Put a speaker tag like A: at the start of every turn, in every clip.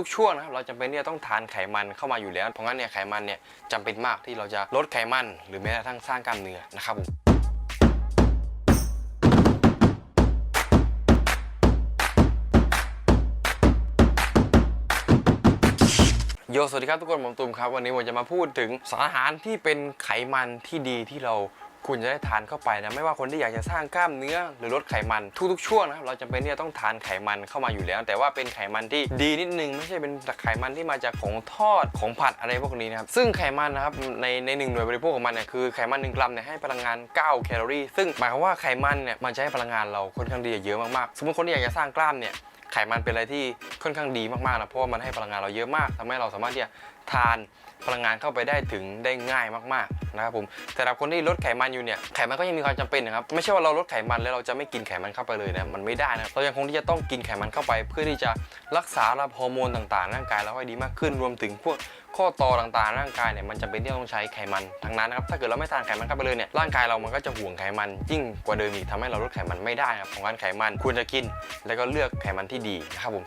A: ทุกๆช่วงนะครับเราจำเป็นที่จะต้องทานไขมันเข้ามาอยู่แล้ว เพราะงั้นเนี่ยไขมันเนี่ยจำเป็นมากที่เราจะลดไขมัน หรือแม้กระทั่งสร้างกล้ามเนื้อนะครับผมโยสวัสดีครับทุกคนผมตูมครับ วันนี้ผมจะมาพูดถึงสารอาหารที่เป็นไขมันที่ดีที่เรา ควรจะได้ทานเข้าไปนะไม่ว่าคนที่อยากจะสร้างกล้ามเนื้อหรือลดไขมันทุกๆช่วงนะครับเราจำเป็นที่จะต้องทานไขมันเข้ามาอยู่แล้ว แต่ว่าเป็นไขมันที่ดีนิดนึงไม่ใช่เป็นไขมันที่มาจากของทอดของผัดอะไรพวกนี้นะครับซึ่งไขมันนะครับในในหนึ่งหน่วยบริโภคของมันเนี่ยคือไขมัน1กรัมเนี่ยให้พลังงาน 9 แคลอรี่ ซึ่งหมายความว่าไขมันเนี่ยมันจะให้พลังงานเราค่อนข้างดีเยอะมากๆสมมติคนที่อยากจะสร้างกล้ามเนี่ยไขมันเป็นอะไรที่ค่อนข้างดีมากๆนะเพราะว่ามันให้พลังงานเราเยอะมากทำให้เราสามารถที่จะ ทานพลังงานเข้าไปได้ถึงได้ง่ายมากๆนะครับผมแต่สำหรับคนที่ลดไขมันอยู่เนี่ยไขมันก็ยังมีความจำเป็นนะครับไม่ใช่ว่าเราลดไขมันแล้วเราจะไม่กินไขมันเข้าไปเลยนะมันไม่ได้นะเรายังคงที่จะต้องกินไขมันเข้าไป เพื่อที่จะรักษาระบบฮอร์โมนต่างๆร่างกายเราให้ดีมากขึ้นรวมถึงพวกข้อต่อต่างๆ ร่างกายเนี่ยมันจำเป็นที่ต้องใช้ไขมันทั้งนั้นนะครับถ้าเกิดเราไม่ทานไขมันเข้าไปเลยเนี่ยร่างกายเรามันก็จะห่วงไขมันยิ่งกว่าเดิมอีกทำให้เราลดไขมันไม่ได้ครับของการไขมันควรจะกิน แล้วก็เลือกไขมันที่ดีนะครับผม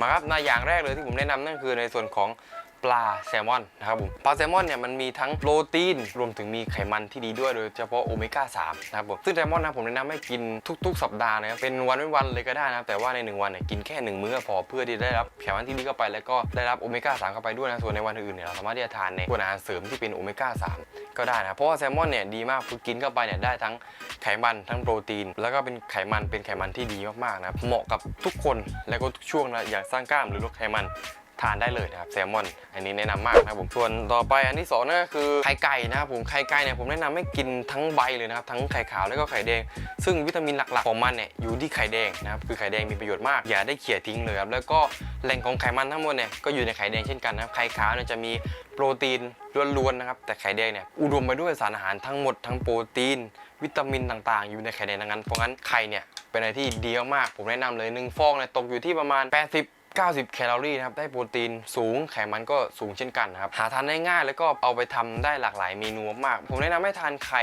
A: มาครับในอย่างแรกเลยที่ผมแนะนำนั่นคือในส่วนของ ปลาแซลมอนนะครับผมปลาแซลมอนเนี่ยมันมีทั้งโปรตีนรวมถึงมีไขมันที่ดีด้วยโดยเฉพาะโอเมก้า3นะครับผมซึ่งแซลมอนนะผมแนะนำให้กินทุก ๆ สัปดาห์นะครับเป็นวันเป็นวันเลยก็ได้นะครับแต่ว่าในหนึ่งวันเนี่ยกินแค่หนึ่งมื้อพอเพื่อที่ได้รับไขมันที่ดีเข้าไป แล้วก็ได้รับโอเมก้า3เข้าไปด้วยนะส่วนในวันอื่นเนี่ยเราสามารถที่จะทานในอาหารเสริมที่เป็นโอเมก้า3ก็ได้นะเพราะว่าแซลมอนเนี่ยดีมากคือกินเข้าไปเนี่ยได้ทั้งไขมันทั้งโปรตีน แล้วก็เป็นไขมันเป็นไขมันที่ดีมากๆนะเหมาะกับทุกคนแล้วก็ทุกช่วงนะอยากสร้างกล้ามหรือลดไขมัน ทานได้เลยนะครับแซลมอน อันนี้แนะนำมากนะผมส่วนต่อไปอันที่สองนั่นก็คือไข่ไก่นะครับผมไข่ไก่เนี่ยผมแนะนำให้กินทั้งใบเลยนะครับทั้งไข่ขาวแล้วก็ไข่แดง ซึ่งวิตามินหลักๆของมันเนี่ยอยู่ที่ไข่แดงนะครับคือไข่แดงมีประโยชน์มากอย่าได้เขี่ยทิ้งเลยครับแล้วก็แหล่งของไขมันทั้งหมดเนี่ยก็อยู่ในไข่แดงเช่นกันนะครับไข่ขาวเนี่ยจะมีโปรตีนล้วนๆนะครับแต่ไข่แดงเนี่ยอุดมไปด้วยสารอาหารทั้งหมดทั้งโปรตีน วิตามินต่างๆ อยู่ในไข่แดงดังนั้นเพราะงั้นไข่เนี่ยเป็นอะไรที่ดีมากผมแนะนำเลยหนึ่งฟองเนี่ยตกอยู่ที่ประมาณ 80 90 แคลอรี่นะครับ ได้โปรตีนสูง ไขมันก็สูงเช่นกันนะครับ หาทานได้ง่ายแล้วก็เอาไปทำได้หลากหลายเมนูมาก ผมแนะนำให้ทานไข่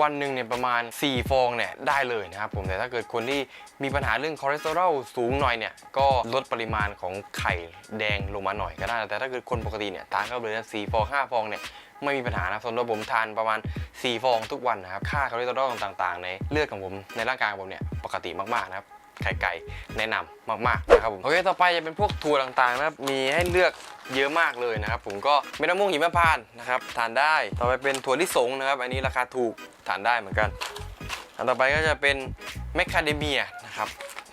A: วันหนึ่งเนี่ยประมาณ 4 ฟองเนี่ยได้เลยนะครับผม แต่ถ้าเกิดคนที่มีปัญหาเรื่องคอเลสเตอรอลสูงหน่อยเนี่ย ก็ลดปริมาณของไข่แดงลงมาหน่อยก็ได้ แต่ถ้าเกิดคนปกติเนี่ยทานเข้าไปเลยนะ4ฟอง5ฟองเนี่ยไม่มีปัญหานะส่วนตัวผมทานประมาณ 4 ฟองทุกวันนะครับ ค่าคอเลสเตอรอลต่างๆ ในเลือดของผมในร่างกายของผมเนี่ยปกติมากๆนะครับ ไข่ไก่แนะนำมากๆนะครับผมโอเคต่อไปจะเป็นพวกถั่วต่างๆนะครับมีให้เลือกเยอะมากเลยนะครับผมก็เม็ดมะม่วงหิมพานต์นะครับทานได้ต่อไปเป็นถั่วลิสงนะครับ อันนี้ราคาถูกทานได้เหมือนกันอันต่อไปก็จะเป็นแมคคาเดเมียนะครับ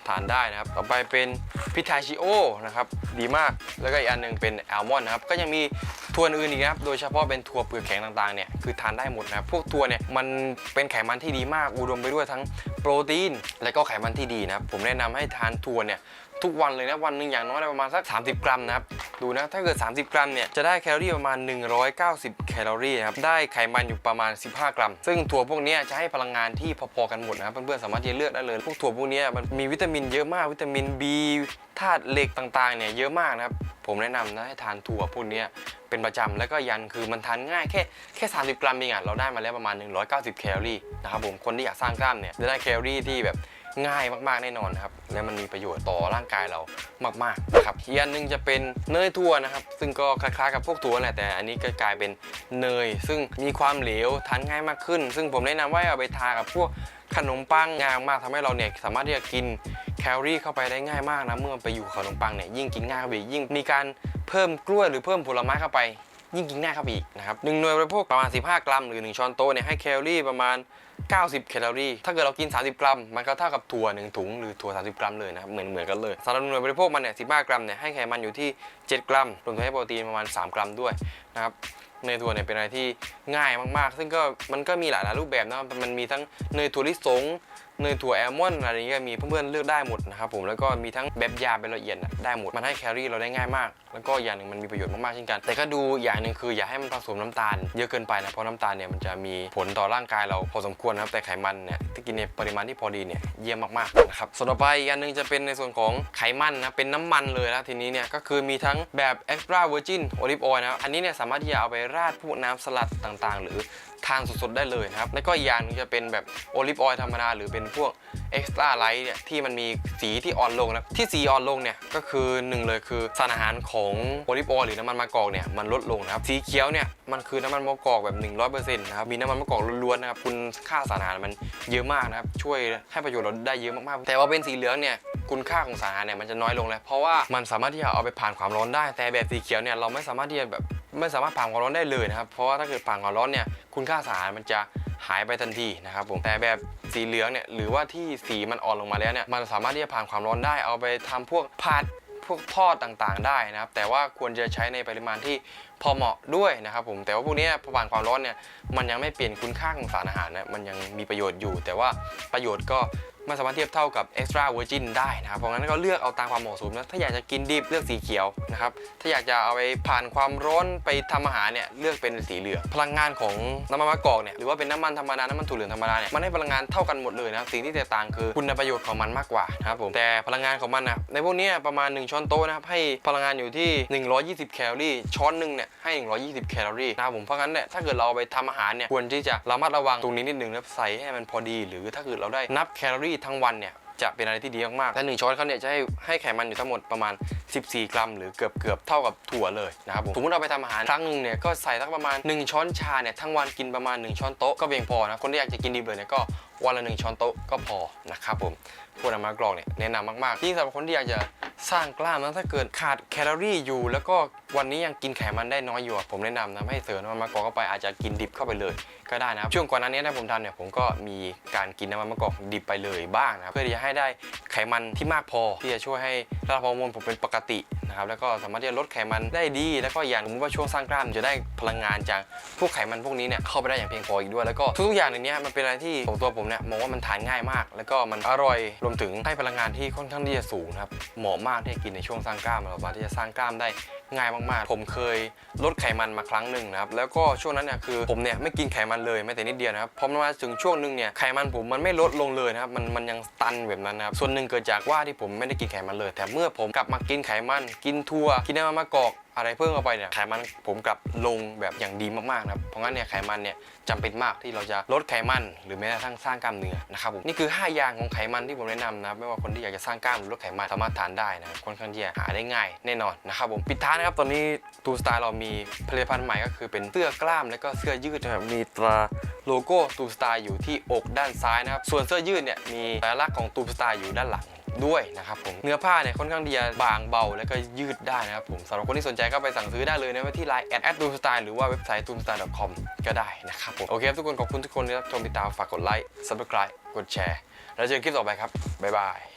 A: ทานได้นะครับ ต่อไปเป็นพิทาชิโอนะครับ ดีมาก แล้วก็อีกอันหนึงเป็นแอลมอนด์นะครับ ก็ยังมี ถั่วอื่นอีกนะครับ โดยเฉพาะเป็นถั่วเปลือกแข็งต่างๆเนี่ยคือทานได้หมดนะครับพวกถั่วเนี่ยมันเป็นไขมันที่ดีมากอุดมไปด้วยทั้งโปรตีน และก็ไขมันที่ดีนะครับผมแนะนำให้ทานถั่วเนี่ยทุกวันเลยนะวันหนึ่งอย่างน้อยประมาณสัก 30 กรัมนะครับดูนะถ้าเกิด 30 กรัมเนี่ยจะได้แคลอรี่ประมาณ 190 แคลอรี่ครับได้ไขมันอยู่ประมาณ 15 กรัม ซึ่งถั่วพวกเนี้ยจะให้พลังงานที่พอๆกันหมดนะครับเพื่อนๆสามารถจะเลือกได้เลย พวกถั่วพวกเนี้ยมันมีวิตามินเยอะมากวิตามิน B ธาตุเหล็กต่างๆเนี่ยเยอะมากนะครับ ผมแนะนำนะให้ทานถั่วพวกนี้เป็นประจำแล้วก็ยันคือมันทานง่ายแค่แค่30 กรัมเองอะเราได้มาแล้วประมาณ 190 แคลอรี่นะครับผมคนที่อยากสร้างกล้ามเนี่ยจะได้แคลอรี่ที่แบบง่ายมากๆแน่นอนครับและมันมีประโยชน์ต่อร่างกายเรามากๆนะครับอีกอันหนึงจะเป็นเนยถั่วนะครับ ซึ่งก็คล้ายๆกับพวกถั่วแหละแต่อันนี้ก็กลายเป็นเนย ซึ่งมีความเหลวทานง่ายมากขึ้น ซึ่งผมแนะนำว่าเอาไปทากับพวกขนมปังงายมากทำให้เราเนี่ยสามารถที่จะกิน แคลอรี่เข้าไปได้ง่ายมากนะเมื่อไปอยู่ขนมปังเนี่ยยิ่งกินง่ายเข้าไปอีกยิ่งมีการเพิ่มกล้วยหรือเพิ่มผลไม้เข้าไป ยิ่งกินง่ายเข้าไปอีกนะครับหนึ่งหน่วยบริโภคประมาณ 15 กรัม หรือ 1 ช้อนโต๊ะเนี่ยให้แคลอรี่ประมาณ 90 แคลอรี่ ถ้าเกิดเรากิน 30 กรัม มันก็เท่ากับถั่ว 1 ถุง หรือถั่ว 30 กรัมเลยนะครับเหมือนเหมือนกันเลยสำหรับหน่วยบริโภคมันเนี่ย15 กรัมเนี่ยให้ไขมันอยู่ที่ 7 กรัม รวมถึงให้โปรตีนประมาณ 3 กรัมด้วยนะครับเนยถั่วเนี่ยเป็นอะไรที่ง่ายมากๆ ซึ่งก็มันก็มีหลายรูปแบบนะมันมีทั้งเนยถั่วลิสง เนยถั่วแอลมอนด์อะไรเงี้ยมีเพื่อนๆเลือกได้หมดนะครับผมแล้วก็มีทั้งแบบยาเป็นละเอียดได้หมดมันให้แคลอรี่เราได้ง่ายมาก แล้วก็อย่างหนึ่งมันมีประโยชน์มากๆเช่นกัน แต่ก็ดูอย่างหนึ่งคืออย่าให้มันผสมน้ำตาล เยอะเกินไปนะเพราะน้ำตาลเนี่ยมันจะมีผลต่อร่างกายเราพอสมควรนะครับแต่ไขมันเนี่ยที่กินในปริมาณที่พอดีเนี่ยเยี่ยมมากๆนะครับส่วนต่อไปอีกอันหนึงจะเป็นในส่วนของไขมันนะเป็นน้ำมันเลยนะทีนี้เนี่ยก็คือมีทั้งแบบ extra virgin olive oil นะครับอันนี้เนี่ยสามารถที่จะเอาไปราดพวกน้ำสลัดต่างๆ หรือทานสดๆได้เลยนะครับ แล้วก็อีกอย่างนึงจะเป็นแบบโอลิฟออยล์ธรรมดาหรือเป็นพวกเอ็กซ์ตร้าไลท์เนี่ยที่มันมีสีที่อ่อนลงนะที่สีอ่อนลงเนี่ยก็คือหนึ่งเลยคือสารอาหารของโอลิฟออยล์หรือน้ำมันมะกอกเนี่ยมันลดลงนะครับ สีเขียวเนี่ยมันคือน้ำมันมะกอกแบบ 100%นะครับมีน้ำมันมะกอกล้วนๆนะครับคุณค่าสารอาหารมันเยอะมากนะครับช่วยให้ประโยชน์เราได้เยอะมากๆ แต่ว่าเป็นสีเหลืองเนี่ยคุณค่าของสารอาหารเนี่ยมันจะน้อยลงแล้วเพราะว่ามันสามารถที่จะเอาไปผ่านความร้อนได้ แต่แบบสีเขียวเนี่ยเราไม่สามารถที่จะแบบ ไม่สามารถผ่านความร้อนได้เลยนะครับ เพราะว่าถ้าเกิดผ่านความร้อนเนี่ยคุณค่าสารมันจะหายไปทันทีนะครับผมแต่แบบสีเหลืองเนี่ยหรือว่าที่สีมันอ่อนลงมาแล้วเนี่ยมันสามารถที่จะผ่านความร้อนได้เอาไปทำพวกผัดพวกทอดต่างๆ ได้นะครับ แต่ว่าควรจะใช้ในปริมาณที่พอเหมาะด้วยนะครับผมแต่ว่าพวกนี้พอผ่านความร้อนเนี่ยมันยังไม่เปลี่ยนคุณค่าของสารอาหารนะมันยังมีประโยชน์อยู่ แต่ว่าประโยชน์ก็ ไม่สามารถเทียบเท่ากับ extra virgin ได้นะครับ เพราะงั้นก็เลือกเอาตามความเหมาะสมนะถ้าอยากจะกินดิบเลือกสีเขียวนะครับ ถ้าอยากจะเอาไปผ่านความร้อนไปทำอาหารเนี่ยเลือกเป็นสีเหลือง พลังงานของน้ำมันมะกอกเนี่ยหรือว่าเป็นน้ำมันธรรมดา น้ำมันถั่วเหลืองธรรมดาเนี่ยมันให้พลังงานเท่ากันหมดเลยนะครับสิ่งที่แตกต่างคือคุณประโยชน์ของมันมากกว่านะครับผมแต่พลังงานของมันนะในพวกนี้ประมาณ 1 ช้อนโต๊ะนะครับให้พลังงานอยู่ที่ 120 แคลอรี่ช้อนหนึ่งเนี่ยให้ 120 แคลอรี่นะครับผมเพราะงั้นเนี่ยถ้าเกิดเราเอาไปทำอาหารเนี่ยควรที่จะระมัดระวังตรงนี้นิดนึงแล้วใส่ให้มันพอดี หรือถ้าเกิดเราได้นับแคลอรี่ทั้งวันเนี่ยจะเป็นอะไรที่ดีมากๆแต่หนึ่งช้อนเขาเนี่ยจะให้ให้ไขมันอยู่ทั้งหมดประมาณ 14 กรัม หรือเกือบเกือบเท่ากับถั่วเลยนะครับผมสมมติเราไปทำอาหารครั้งหนึ่งเนี่ยก็ใส่สักประมาณ 1 ช้อนชาเนี่ยทั้งวันกินประมาณ 1 ช้อนโต๊ะก็เพียงพอนะคนที่อยากจะกินดีเลยเนี่ยก็ วันละ1ช้อนโต๊ะก็พอนะครับผมพวกน้ำมันกรองเนี่ยแนะนำมากๆยิ่งสำหรับคนที่อยากจะสร้างกล้ามนะถ้าเกิดขาดแคลอรี่อยู่ แล้วก็วันนี้ยังกินไขมันได้น้อยอยู่ผมแนะนำนะให้เสริมน้ำมันมะกอกเข้าไปอาจจะกินดิบเข้าไปเลย ก็ได้นะครับช่วงก่อนหน้านี้นะผมทำเนี่ยผมก็มีการกินน้ำมันมะกอกดิบไปเลยบ้างนะเพื่อที่จะให้ได้ไขมันที่มากพอที่จะช่วยให้ระดับฮอร์โมนผมเป็นปกติ นะครับแล้วก็สามารถที่จะลดไขมันได้ดี แล้วก็อย่างสมมติว่าช่วงสร้างกล้ามจะได้พลังงานจากพวกไขมันพวกนี้เนี่ยเข้าไปได้อย่างเพียงพออีกด้วย แล้วก็ทุกๆอย่างในนี้มันเป็นอะไรที่ของตัวผมเนี่ยมองว่ามันทานง่ายมาก แล้วก็มันอร่อยรวมถึงให้พลังงานที่ค่อนข้างที่จะสูงครับเหมาะมากที่จะกินในช่วงสร้างกล้ามเราสามารถที่จะสร้างกล้ามได้ ง่ายมากๆ ผมเคยลดไขมันมาครั้งหนึ่งนะครับ แล้วก็ช่วงนั้นเนี่ยคือผมเนี่ยไม่กินไขมันเลยแม้แต่นิดเดียวนะครับ พอมาถึงช่วงหนึ่งเนี่ยไขมันผมมันไม่ลดลงเลยนะครับ มันมันยังตันแบบนั้นนะครับ ส่วนหนึ่งเกิดจากว่าที่ผมไม่ได้กินไขมันเลย แต่เมื่อผมกลับมากินไขมัน กินทั่วกินน้ำมันมะกอก อะไรเพิ่มเข้าไปเนี่ยไขมันผมกลับลงแบบอย่างดีมากๆนะครับเพราะงั้นเนี่ยไขมันเนี่ยจำเป็นมากที่เราจะลดไขมัน หรือแม้กระทั่งสร้างกล้ามเนื้อนะครับผมนี่คือ 5 อย่างของไขมันที่ผมแนะนำนะครับไม่ว่าคนที่อยากจะสร้างกล้ามหรือลดไขมันสามารถทานได้นะค่อนข้างที่จะหาได้ง่ายแน่นอนนะครับผมปิดท้ายนะครับตอนนี้ตูสไตล์เรามีผลิตภัณฑ์ใหม่ก็คือเป็นเสื้อกล้ามและก็เสื้อยืดนะครับมีตราโลโก้ตูสไตล์อยู่ที่อกด้านซ้ายนะครับส่วนเสื้อยืดเนี่ยมีสัญลักษณ์ของตูสไตล์อยู่ด้านหลัง ด้วยนะครับผมเนื้อผ้าเนี่ยค่อนข้างดีบางเบา แล้วก็ยืดได้นะครับผมสำหรับคนที่สนใจก็ไปสั่งซื้อได้เลยนะที่ไลน์แอดแอดตูมสไตล์หรือว่าเว็บไซต์ตูมสไตล์ .com ก็ได้นะครับผมโอเคครับทุกคนขอบคุณทุกคนที่รับชมติดตามฝากกดไลค์ subscribe กดแชร์ แล้วเจอกันคลิปต่อไปครับบ๊ายบาย